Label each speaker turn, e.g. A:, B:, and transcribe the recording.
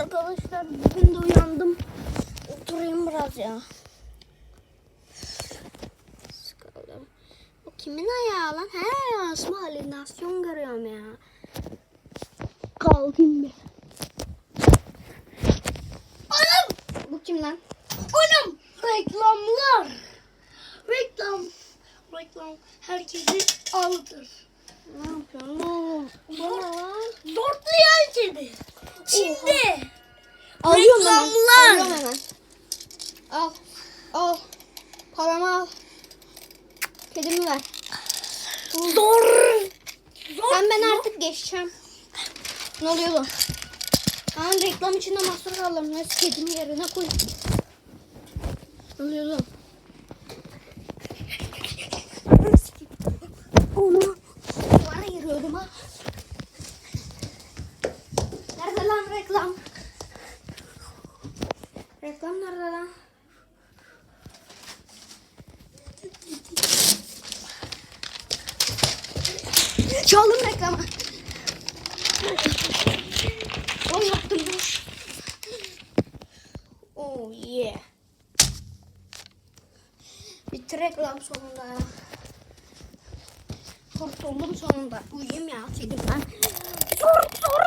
A: Arkadaşlar bugün de uyandım. Oturayım biraz ya. Sıkıldım. Bu kimin ayağı lan? He asma halüsinasyon görüyorum ya. Kalkayım bir. Anam! Bu kim lan?
B: Anam reklamlar. Reklam. Reklam herkesi aldır.
A: Ne yapıyorsun oğlum? Lan?
B: Dörtlü yer kedi. Şimdi. Reklamlar.
A: Alıyorum hemen. Al. Al. Paramı al. Kedimi ver.
B: Zor. Zor.
A: Ben ben artık geçeceğim. Ne oluyor lan? Ben reklam içinde mahsur kaldım. Neyse kedimi yerine koy. Ne oluyor lan? Onu duvara giriyordum ha. Nerede lan reklam? Reklam nerede lan? Çaldım reklamı. O yaptım. Oh yeah. Bitti reklam sonunda ya. Kurtuldum sonunda. Uyuyayım ya kedim ben. Zor zor.